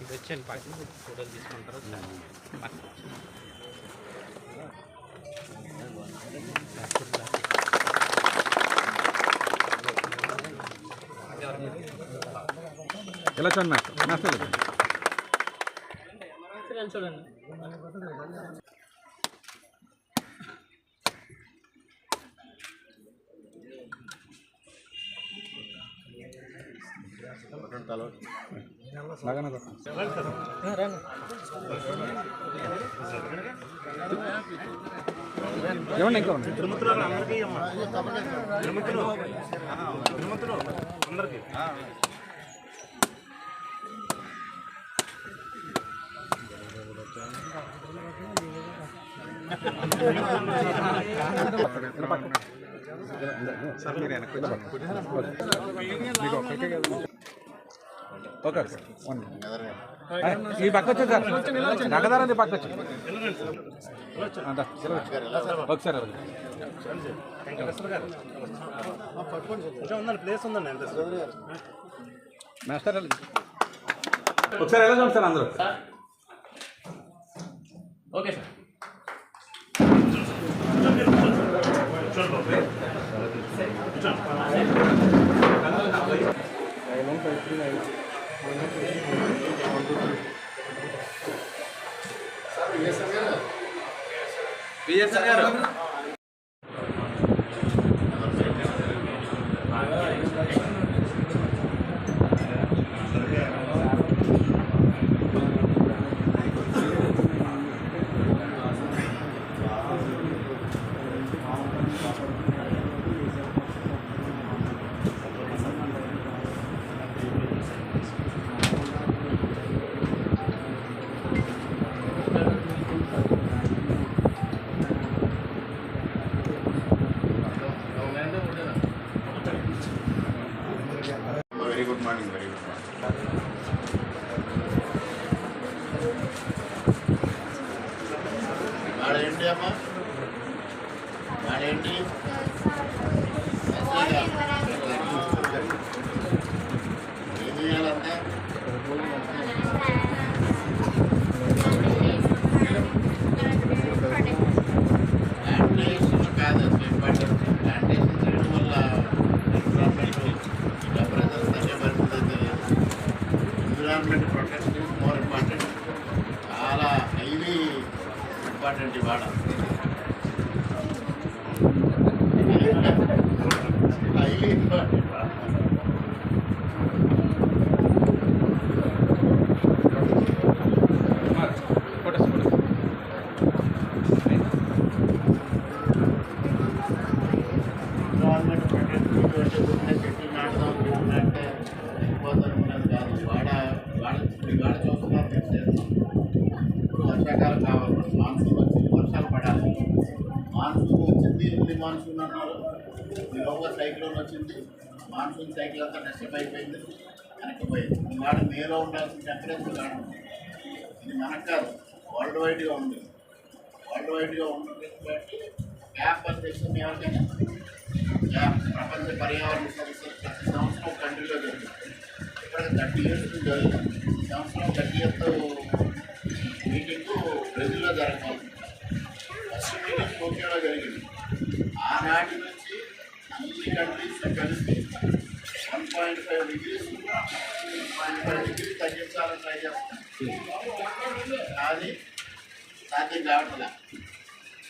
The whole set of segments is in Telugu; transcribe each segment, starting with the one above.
ఇది వచ్చాను పక్కన ఫోటోలు తీసుకుంటారు పక్కన. చూడండి చూడండి. మాస్టర్ మాస్టర్ చూడండి ఇంకా ఉంది సార్ మీరు వెనక్కి మీకు ఒక్కరికే కదా ఓకే ఓకే. వన్. ఈ పక్క వచ్చేది సార్. నగదారండి పక్క వచ్చి ఉందండి ఎంత మాస్టర్. ఒకసారి ఎలా చూడండి సార్ అందరూ? Okay sir. BSR garu. Very good morning, very good morning. Monsoon అన్నారు. ఈలోగా సైక్లోన్ వచ్చింది. మాన్సూన్ సైకిల్ అంతా డిస్టర్బ్ అయిపోయింది. వెనక్కిపోయింది ఇవాళ మేలో ఉండాల్సిన టెంపరేచర్ కాదు ఇది మనకు కాదు వరల్డ్ వైడ్గా ఉంది. వరల్డ్ వైడ్గా ఉంటుంది కాబట్టి గ్యాప్ అని ఎవరికైనా గ్యాప్ ప్రపంచ పర్యావరణ సంస్థ ప్రతి సంవత్సరం కంట్రీలో జరుగుతుంది. ఇక్కడ థర్టీ ఇయర్స్ జరుగుతుంది సంవత్సరం థర్టీ ఇయర్స్ మీటింగ్ బ్రెజిల్లో జరగబోతుంది. ఫస్ట్ మీటింగ్ టోక్యోలో జరిగింది. నాటి నుంచి అన్ని కంట్రీస్ కలిసి one point five degrees one point five degree తగ్గించాలని ట్రై చేస్తాం అది సాధ్యం కావట్లే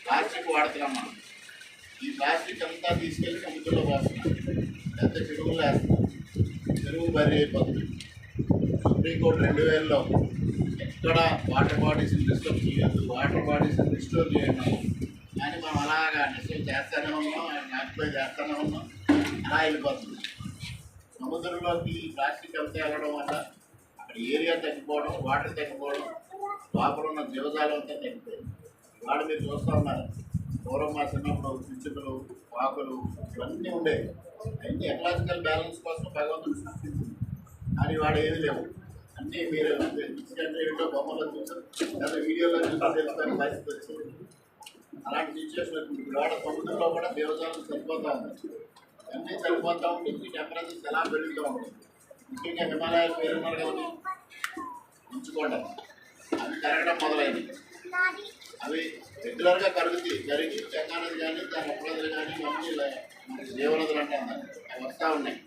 ప్లాస్టిక్ వాడుతున్నాం మనం. ఈ ప్లాస్టిక్ అంతా తీసుకెళ్ళి సముద్రంలో పోస్తున్నాం. పెద్ద చెరువులు వేస్తున్నాం. చెరువు బరి అయిపోతుంది. సుప్రీంకోర్టు రెండు వేలలో ఎక్కడ వాటర్ బాడీస్ని డిస్టర్బ్ చేయొద్దు. వాటర్ బాడీస్ని డిస్టర్బ్ చేయడం కానీ మనం అలాగా డిస్టర్బ్ చేస్తూనే ఉన్నాం ఆక్యుపై చేస్తూనే ఉన్నాం. అలా వెళ్ళిపోతుంది. సముద్రంలోకి ప్లాస్టిక్ అంతా వెళ్ళడం వల్ల అక్కడ ఏరియా తగ్గిపోవడం వాటర్ తగ్గిపోవడం లోపల ఉన్న జీవజాలం అంతా తగ్గిపోయింది. వాడు మీరు చూస్తూ ఉన్నారు. పూర్వం మా చిన్నప్పుడు పిచ్చుకలు పాకులు ఇవన్నీ ఉండేవి. అన్ని ఎకలాజికల్ బ్యాలెన్స్ కోసం భగవంతుడు సృష్టించింది. కానీ వాడు ఏది లేవు. అన్నీ మీరు ఇన్సిడెంట్ ఏంటో బొమ్మలో చూసారు. లేదా వీడియోలో చూసి తెలుసుకొని పరిస్థితి వచ్చింది. అలాంటి సిచ్యువేషన్ ఇప్పుడు వాడ సముద్రంలో కూడా దేవజాలం సరిపోతా ఉంది. అన్నీ చనిపోతూ ఉంటుంది టెంపరేచర్స్ ఎలా పెరుగుతూ ఉంటుంది ముఖ్యంగా హిమాలయ పేరు ఉన్నారు కదా ఉంచుకోండి. అవి కరగడం మొదలైంది. అవి రెగ్యులర్గా కరుగుతాయి కరిగి గంగానది కానీ దాని ఉపనదులు కానీ ఇవన్నీ దేవనదులు అంటాం అవి వస్తూ ఉన్నాయి.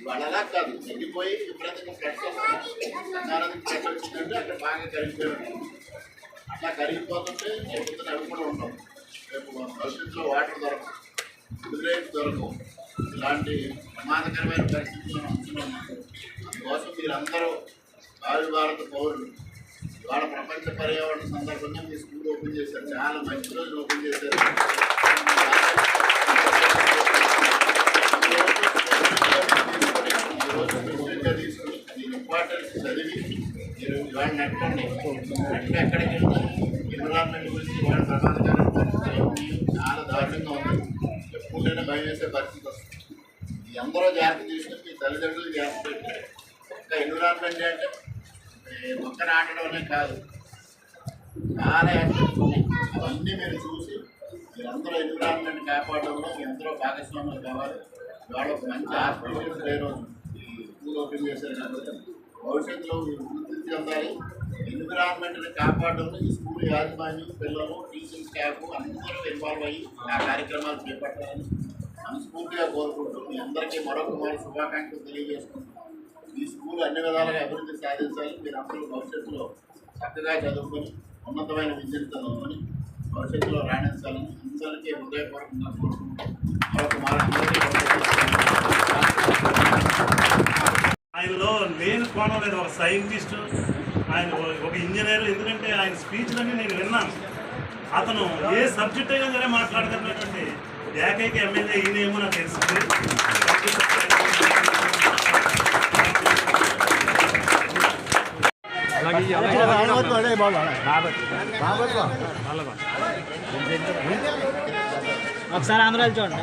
ఇవాళ అలా కాదు. తగ్గిపోయి విపరీతంగా ఫ్లడ్స్ వస్తున్నాయి. గంగానది ఫ్లడ్ వచ్చిందంటే అక్కడ బాగా కరిగిపోయి ఉంటాయి నాకు కరిగిపోతుంటే రేపు అవి కూడా ఉంటాం రేపు భవిష్యత్తులో వాటర్ దొరకవు. కుదిరేపు దొరకవు. ఇలాంటి ప్రమాదకరమైన పరిస్థితుల్లో ఉంటున్నాం. అందుకోసం మీరందరూ భావి భారత పౌరులు ఇవాళ ప్రపంచ పర్యావరణ సందర్భంగా మీ స్కూల్ ఓపెన్ చేశారు. చాలా మంచి రోజులు ఓపెన్ మీరు నెట్ ఎక్కడికి వెళ్ళినా ఎన్విరాన్మెంట్ గురించి ఇవాళ ప్రమాదకరమైన చాలా దారుణంగా ఉంది. ఎప్పుడైనా భయం వేసే పరిస్థితి వస్తుంది. అందరూ జాగ్రత్త తీసుకుని మీ తల్లిదండ్రులు జాగ్రత్త పెట్టారు ఒక్క ఎన్విరాన్మెంట్ అంటే మొక్క నాటడమే కాదు. చాలా యాక్టివిటీస్ ఉన్నాయి అవన్నీ మీరు చూసి మీరందరూ ఎన్విరాన్మెంట్ కాపాడడంలో మీ అందరూ భాగస్వాములు కావాలి. ఇవాళ మంచి హాస్పిటల్స్ డే ఈ స్కూల్ ఓపెన్ చేశారు కాబట్టి భవిష్యత్తులో మీరు వృద్ధి చెందాలి. ఎన్విరాన్మెంట్ని కాపాడడంలో ఈ స్కూల్ యాజమాన్యం పిల్లలు టీచింగ్ స్టాఫ్ అందరూ ఇన్వాల్వ్ అయ్యి ఆ కార్యక్రమాలు చేపట్టాలని మనస్ఫూర్తిగా కోరుకుంటూ మీ అందరికీ మరొక మరో శుభాకాంక్షలు తెలియజేసుకుంటున్నాం. ఈ స్కూల్ అన్ని విధాలుగా అభివృద్ధి సాధించాలి. మీరు అందరూ భవిష్యత్తులో చక్కగా చదువుకొని ఉన్నతమైన విద్యను చదువుకొని భవిష్యత్తులో రాణించాలని అందరికీ హృదయపూర్వకంగా కోరుకుంటాం మరొక మాట ఆయనలో లేని కోణం లేదు. ఒక సైంటిస్ట్ ఆయన ఒక- ఒక ఇంజనీర్ ఎందుకంటే ఆయన స్పీచ్లన్నీ నేను విన్నాను. అతను ఏ సబ్జెక్ట్ అయినా సరే మాట్లాడుతున్నటువంటి ఏకైక ఎమ్మెల్యే ఈయనేమో నాకు తెలిసింది ఒకసారి ఆంధ్రాలో చూడండి.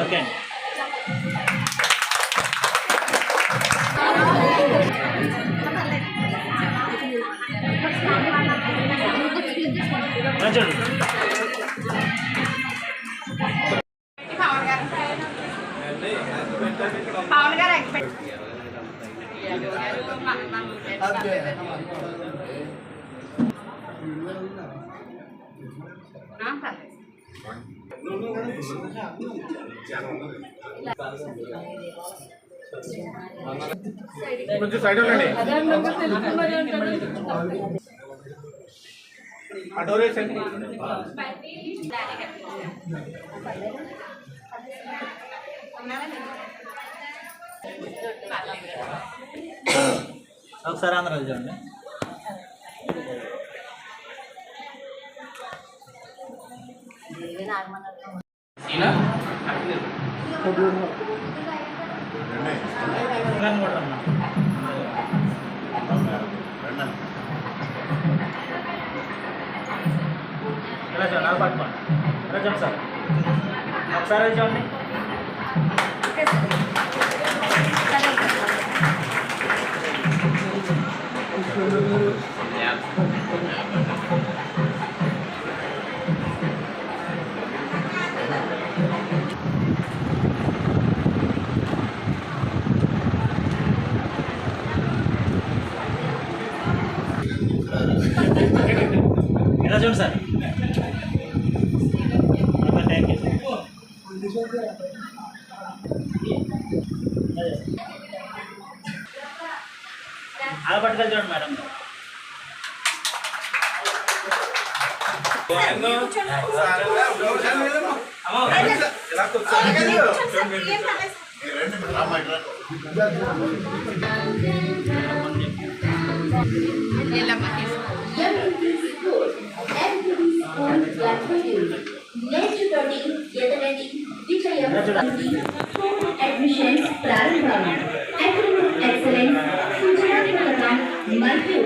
ఓకే అండి పవన్ గారు ఎక్స్పెక్ట్ కొంచెం సైడ్ ఉండండి వేసండి ఒకసారి ఆంధ్రాలో చూడండి. గారిని కూడా రమ్మను. ఇలా చూడండి అలా పట్టుకోండి ఇలా చూడండి సార్ ఒకసారి అది చూడండి ఇక్కడ చూడండి సార్ థ్యాంక్ యూ అలా పట్టుకెళ్ళి చూడండి మేడం. నేర్చుకోండి ఎదగండి विषय एडमिशन प्रारंभ एक्सलेंस सूचना के प्रदान मध्य